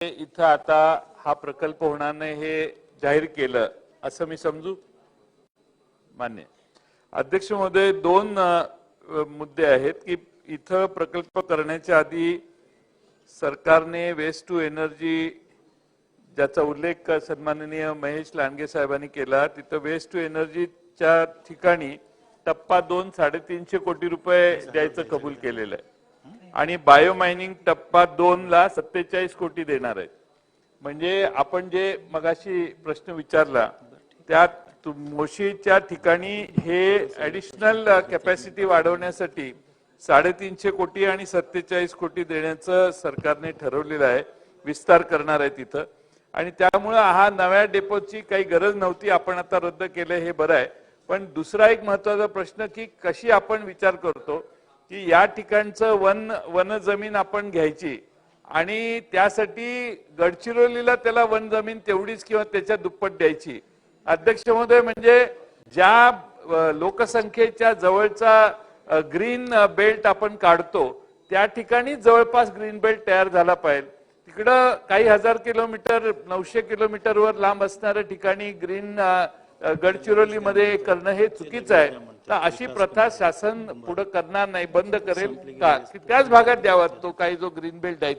इथं आता हा प्रकल्प होणार नाही हे जाहीर केलं असं मी समजू? मान्य. अध्यक्ष महोदय दोन मुद्दे आहेत की इथं प्रकल्प करण्याच्या आधी सरकारने वेस्ट टू एनर्जी ज्याचा उल्लेख सन्माननीय महेश लांडगे साहेबांनी केला तिथं वेस्ट टू एनर्जीच्या ठिकाणी टप्पा दोन साडेतीनशे कोटी रुपये द्यायचं कबूल केलेलं आहे. आणि बायोमायनिंग टप्पा दोन ला सत्तेचाळीस कोटी देणार आहेत म्हणजे आपण जे मगाशी प्रश्न विचारला त्यात मोशीच्या ठिकाणी हे ऍडिशनल कॅपॅसिटी वाढवण्यासाठी साडेतीनशे कोटी आणि सत्तेचाळीस कोटी देण्याचं सरकारने ठरवलेलं आहे विस्तार करणार आहे तिथं. आणि त्यामुळं हा नव्या डेपोची काही गरज नव्हती आपण आता रद्द केलं हे बरं आहे. पण दुसरा एक महत्त्वाचा प्रश्न की कशी आपण विचार करतो की या ठिकाणचं वन वन जमीन आपण घ्यायची. आणि त्यासाठी गडचिरोलीला त्याला वन जमीन तेवढीच किंवा त्याच्या दुप्पट द्यायची. अध्यक्ष महोदय म्हणजे ज्या लोकसंख्येच्या जवळचा ग्रीन बेल्ट आपण काढतो त्या ठिकाणी जवळपास ग्रीन बेल्ट तयार झाला पाहिजे. तिकडं काही हजार किलोमीटर नऊशे किलोमीटरवर लांब असणाऱ्या ठिकाणी ग्रीन गडचिरोलीमध्ये करणं हे चुकीचं आहे. तर अशी प्रथा शासन पुढे करणार नाही बंद करेल का? की त्याच भागात द्यावा तो काही जो ग्रीन बेल्ट द्यायचा